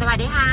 สวัสดีค่ะ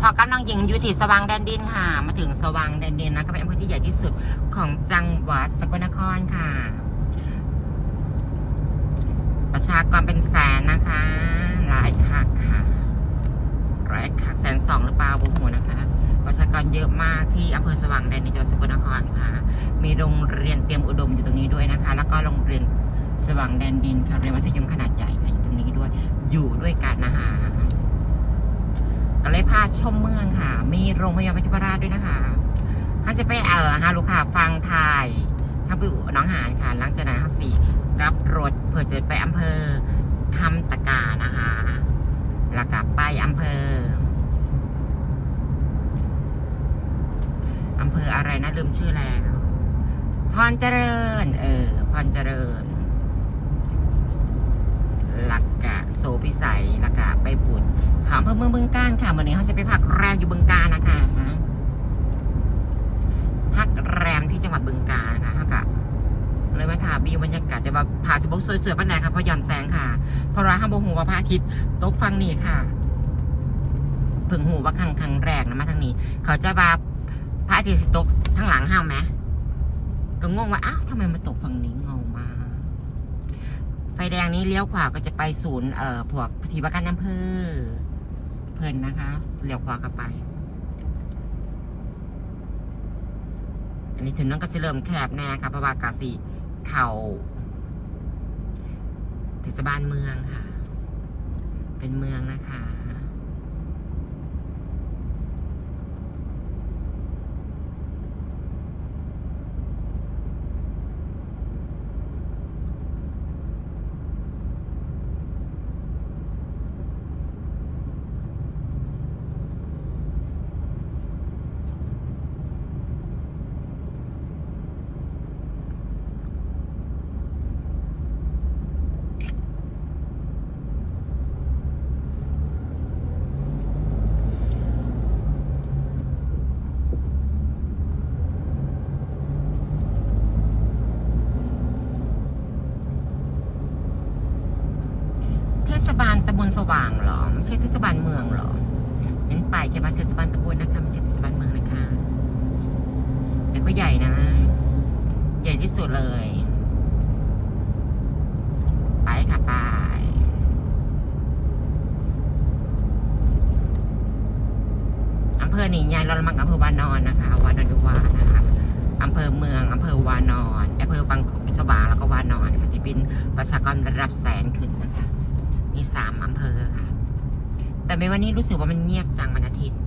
พอกำลังยิงอยู่ที่สว่างแดนดินค่ะ มาถึงสว่างแดนดินนะก็เป็นอำเภอที่ใหญ่ที่สุดของจังหวัดสกลนครค่ะ ประชากรเป็นแสนนะคะ หลายคักค่ะหลายคักแสนสองหรือเปล่าบุหัวนะคะ ประชากรเยอะมากที่อำเภอสว่างแดนดินจังหวัดสกลนครค่ะ มีโรงเรียนเตรียมอุดมอยู่ตรงนี้ด้วยนะคะ แล้วก็โรงเรียนสว่างแดนดินค่ะเรียนมัธยมขนาดใหญ่ค่ะอยู่ตรงนี้ด้วยอยู่ด้วยกันนะคะ เลยพาชมเมืองค่ะ มีโรงพยาบาลพัชรราชด้วยนะคะถ้าจะไปเออฮาลูค่ะฟังไทยทั้งไปหน้องหานค่ะ หลังจากนั้นเขาสี่กลับรถเพื่อจะไปอำเภอคำตะกานะคะแล้วกลับไปอำเภออำเภออะไรนะลืมชื่อแล้วพรเจริญ เออพรเจริญ ลักกะ โซพิสัยลักกะไปบุญขามเพื่อเมืองบึงการค่ะวันนี้เขาจะไปพักแรมอยู่บึงการนะคะพักแรมที่จังหวัดบึงกาฬนะคะเขากะเลยมาค่ะมีบรรยากาศจะว่าผาสบกสวยๆปันไหนค่ะเพราะย่อนแสงค่ะ เพราะว่าห้ามบงหูว่าพระอาทิตย์ตกฟังนี่ค่ะเพิ่งหูว่าครั้งครั้งแรกนะมาทางนี้ เขาจะว่าพระอาทิตย์ตกทั้งหลังห้าวไหมก็งงว่าอ้าวทำไมมาตกฝั่งนี้งง ฟแดงนี้เลี้ยวขวาก็จะไปศูนย์เอ่อพวกทีประกันอำเภอเพลินนะคะเลี้ยวขวากลับไป อันนี้ถึงน้องก็จะเริ่มแคบแน่ค่ะเพราะว่ากาสีเข่าเทศบาลเมืองค่ะ เป็นเมืองนะคะ เทศ บาลตำบลสว่างหรอไม่ใช่เทศบาลเมืองหรอเน้นไปแค่ว่าเทศบาลตำบลนะคะไม่ใช่เทศบาลเมืองนะคะแต่ก็ใหญ่นะ ใหญ่ที่สุดเลย ไปค่ะไปอำเภอหนีใหญ่เราละมังอำเภอวานอนนะคะวานอนดูวานะคะอำเภอเมืองอำเภอวานอนอำเภอบางสว่างแล้วก็วานอนค่ะที่เป็นประชากรระดับแสนขึ้นนะคะ มีสามอำเภอค่ะ แต่ในวันนี้รู้สึกว่ามันเงียบจังวันอาทิตย์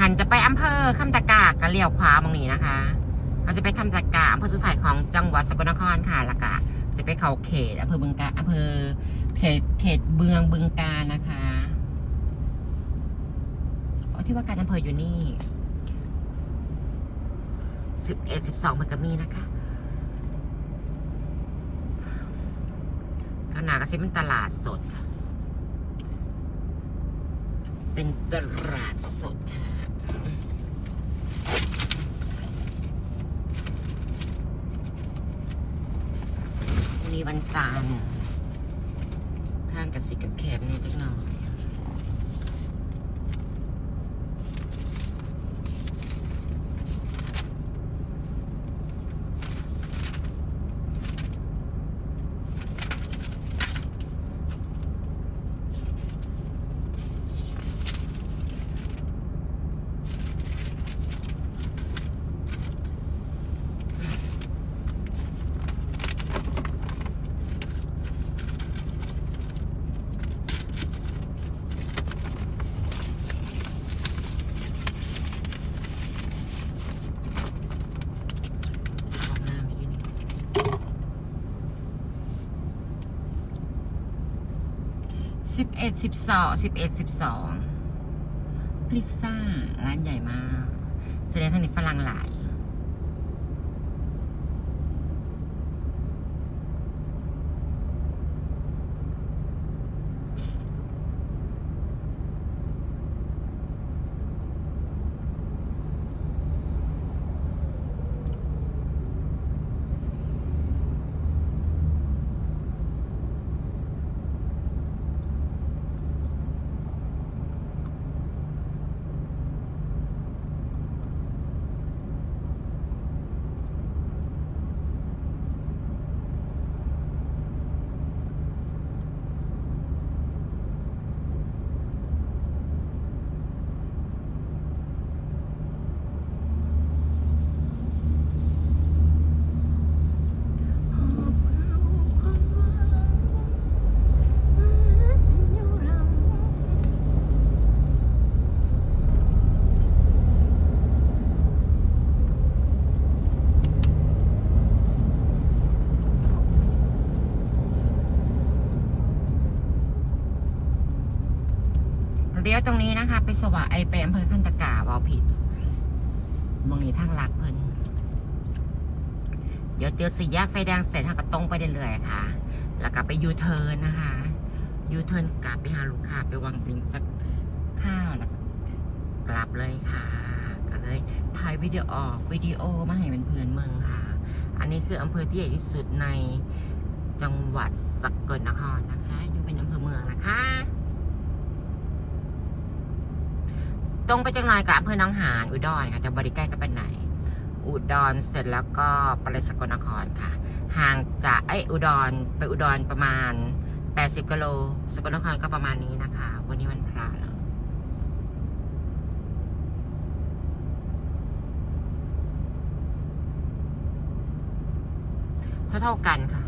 หันจะไปอำเภอคำตะกาก็เลี้ยวขวาตรงนี้นะคะเราจะไปคำตะกาอำเภอสุดท้ายของจังหวัดสกลนครค่ะแล้วก็จะไปเขาเขตอำเภอบึงกาอำเภอเขตเขตเมืองบึงกานะคะที่ว่าการอำเภออยู่นี่สิบเอ็ดสิบสองมันก็มีนะคะข้างห น้าก็จะเป็นตลาดสดค่ะ เป็นตลาดสดค่ะวันนี้วันจันทร์ข้างกับสิกับแคบนี่จักหน่อย เอ็ดสิบสองสิบเอ็ดสิบสองพิซซ่าร้านใหญ่มากแสดงทางนี้ฝรั่งหลาย ลี้ยวตรงนี้นะคะ ไปสว่างไอไปอำเภอขันตะกาบอผิดมองนี้ทางลักเพิ่นเดี๋ยวเจอสี่แยกไฟแดงเสร็จทางก็ตรงไปเรื่อยๆค่ะ แล้วก็ไปยูเทิร์นนะคะยูเทิร์นกลับไปหาลูกค้าไปวางบินสักข้าวแล้วก็กลับเลยค่ะ ก็เลยถ่ายวิดีโอออกวิดีโอมาให้เพื่อนเมืองค่ะ อันนี้คืออำเภอที่ใหญ่ที่สุดในจังหวัดสกลนครนะคะ อยู่เป็นอำเภอเมืองนะคะ ต รงไปจังหน่อยกับอำเภอหนองหานอุดรค่ะจะบริใกล้กันไปไหน อุดรเสร็จแล้วก็ไปเลยสกลนครค่ะ ห่างจากไอ้อุดรไปอุดรประมาณ 80กิโลสกลนครก็ประมาณนี้นะคะ วันนี้วันพระเลยเท่าเท่าๆกันค่ะ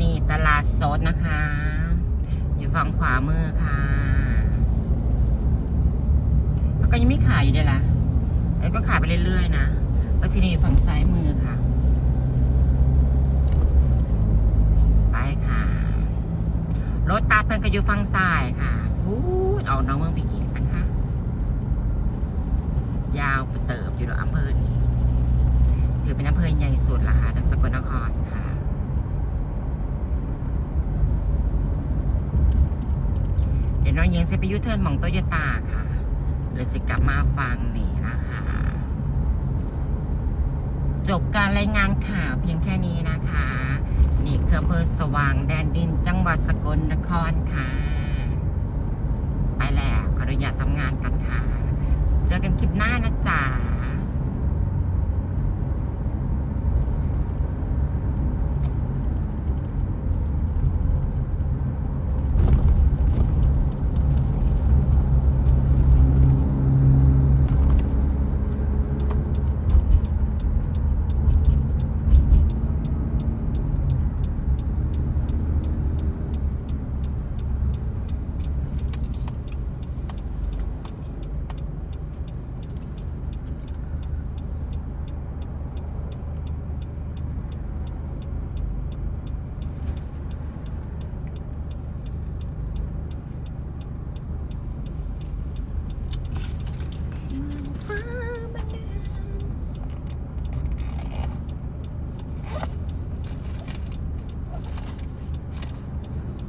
นี่ตลา ดสดนะคะ อยู่ฝั่งขวามือค่ะแล้วก็ยังไม่ขายอยู่เดียละแล้วก็ขายไปเรื่อยๆนะแล้วทีนี้ฝั่งซ้ายมือค่ะ ไปค่ะ รถตัดเพิ่นก็อยู่ฝั่งซ้ายค่ะพูดเอาน้องเมืองไปอีกนะคะ ยาวไปเติบอยู่ในอำเภอนี้ถือเป็นอำเภอใหญ่สุดละค่ะในสกลนครค่ะ น้องยังเซไปยูเทิร์นมองโตโยต้าค่ะเลยสิกลับมาฟังนี่นะคะ จบการรายงานข่าวเพียงแค่นี้นะคะ นี่คืออำเภอสว่างแดนดินจังหวัดสกลนครค่ะ ไปแล้วขออนุญาตทำงานกันค่ะ เจอกันคลิปหน้านะจ๊ะ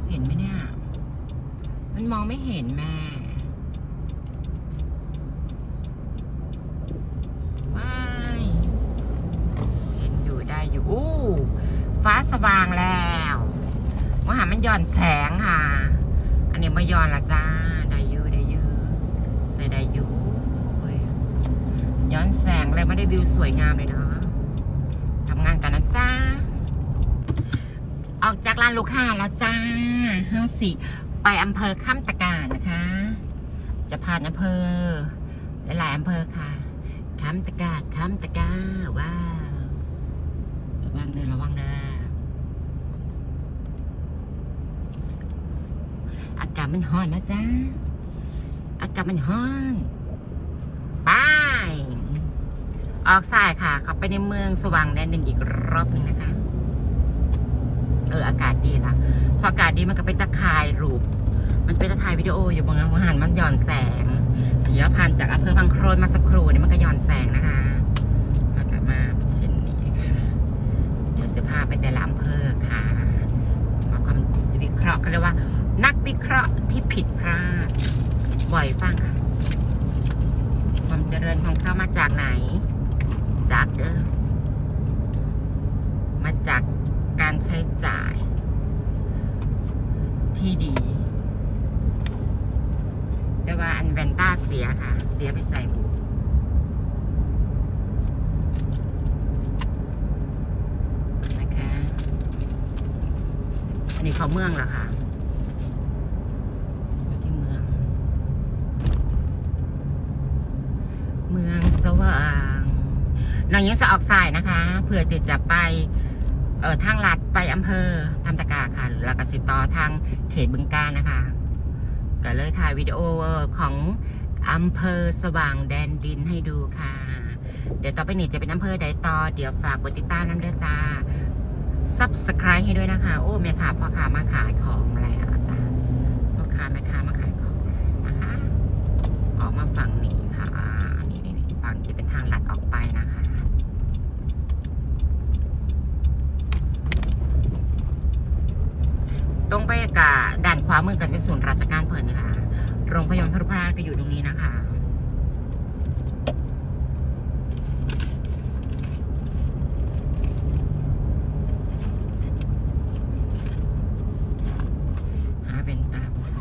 เห็นไหมเนี่ย มันม องไม่เห็นแม่ ว้าย เห็นอยู่ได้อยู่ อู้ ฟ้าสว่างแล้วว่าหามันย้อนแสงค่ะ อันนี้มาย้อนละจ้า ได้ยูได้ยูใส่ได้อยูเว้ยย้อนแสงเลยไม่ได้วิวสวยงามเลยเนาะทำงานกันนะจ้าออกจากร้านลูกค้าแล้วจ้าเฮาสิ ไปอำเภอข้ามตะ จะผ่านอำเภอ หลายๆอำเภอค่ะข้มตะการข้มตะการว้าวระวังเดินระวังเด้ออากาศมันร้อนนะจ้าอากาศมันร้อนไปออกสายค่ะ เข้าไปในเมืองสว่างแดนดินอีกรอบหนึ่งนะคะ เอออากาศดีละพออากาศดีมันก็เป็นตะคายรูป มันเป็นตะถ่ายวิดีโออยู่บางอาหารมันหย่อนแสงเดี๋ยวผ่านจากอำเภอบางโครนมาสักครู่นี่มันก็หย่อนแสงนะคะอากาศมาเช่นนี้ค่ะ เดี๋ยวเสื้อผ้าไปแต่ละอำเภอค่ะมาความวิเคราะห์กันเลยว่า นักวิเคราะห์ที่ผิดพลาดบ่อยฟังค่ะ ความเจริญของเขามาจากไหน จากเด้อมาจากการใช้จ่ายที่ดี นแวนต้าเสียค่ะ เสียไปใส่บุนะคะ อันนี้เขาเมืองเหรอคะอยู่ที่เมือง เมืองสว่างน้องยังจะออกสายนะคะ เพื่อติดจะไปเอ่อทางลัดไปอำเภอตามตะกาค่ะ แล้วก็สิต่อทางเขตบึงกาฬนะคะ ก็เลยถ่ายวิดีโอของอำเภอสว่างแดนดินให้ดูค่ะ เดี๋ยวต่อไปนี้จะเป็นอำเภอใดต่อ เดี๋ยวฝากกดติดตามน้ำเด้อจ้า subscribe ให้ด้วยนะคะ โอ้แม่ค้าพ่อค้ามาขายของแล้วจ้าพ่อค้าแม่ค้ามาขายของแล้วนะคะ ออกมาฝั่งนี้ค่ะนี่นี่นี่ฝั่งที่เป็นทางลัดออกไปนะคะ ตรงไป กะด่านขวามือกันเป็นศูนย์ราชการเพลินค่ะโรงพยาบาลพรุพราก็อยู่ตรงนี้นะคะ หาเป็นตาบุญ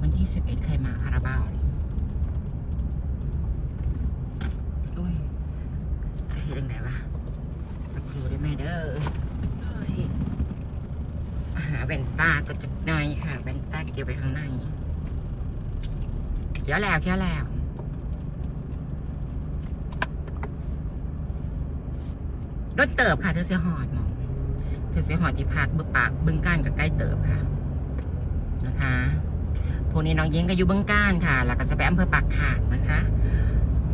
วันที่11ใครมาคาราบาวอุ้ยเฮ้ยยังไงวะสักครู่ได้ไหมเด้อ แว่นตาก็จะหน่อยค่ะแว่นตาเก็บไว้ข้างในเขียวแล้วเขียวแล้วรถเติบค่ะเธอเสียหอดหมองเธอเสียหอดที่พักบึงปากบึงก้านกับใกล้เติบค่ะ นะคะพวกนี้น้องเย้งก็อยู่บึงก้านค่ะ แล้วก็จะไปอำเภอปากขาดนะคะ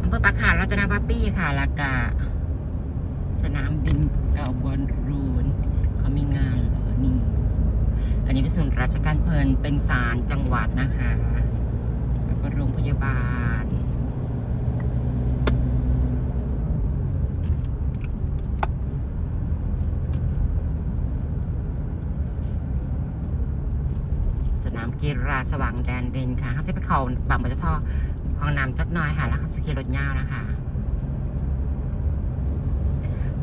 อำเภอปากขาดรัตนบัปปี้ค่ะ แล้วก็สนามบินเก่าบอลรูนเขามีงานเหรอนี่ อันนี้เป็นส่วนย์ราชการเพลินเป็นศาลจังหวัดนะคะ แล้วก็โรงพยาบาล สนามกีฬาสว่างแดนดินค่ะเขาจะไปเขาบางบัตท่อห้องน้ำจักหน้อยค่ะแล้วเขาสกีรถยาวนะคะ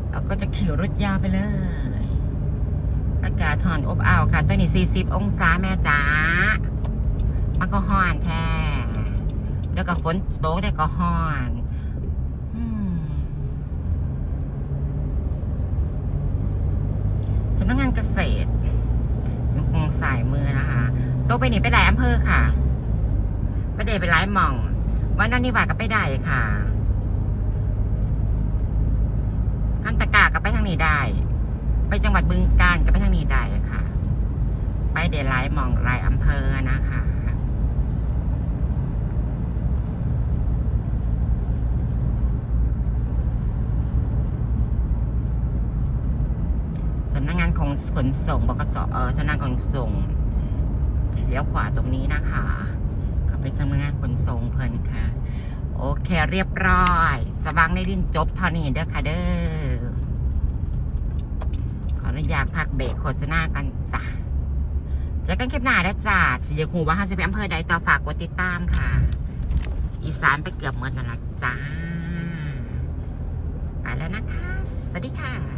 เราก็จะขี่รถยาวไปเลย อากาศถอนอบอ้าวค่ะตัวนี้ 40 องศาแม่จ๋ามันก็ห้อนแท้เดี๋ยวก็ฝนตกเดี๋ยวก็ห้อนสำนักงานเกษตรยังคงสายมือนะคะโตวไปนี่ไปหลายอำเภอค่ะ ไปเดไปหลายหม่อง วันนั้นนี่ว่าก็ไปได้ค่ะคำตะกาก็ไปทางนี้ได้ ไปจังหวัดบึงกาฬก็ไปทางนี้ได้ค่ะ ไปเดลายหมองหลายอำเภอนะคะสำนักงานของขนส่งบกสเออสำนักงานขนส่งเลี้ยวขวาตรงนี้นะคะเขาเป็นสำนักงานขนส่งเพลินค่ะ โอเคเรียบร้อย สว่างในดินจบเท่านี้เด้อค่ะเด้อ นุญาตพักเบรกโฆษณากันจ้ะเจอกันคลิปหน้าได้วจ้าสียคูว่าห้าสิบอำเภอใดต่อฝากกดติดตามค่ะ อีสานไปเกือบหมดแล้วนะจ้า ไปแล้วนะคะ สวัสดีค่ะ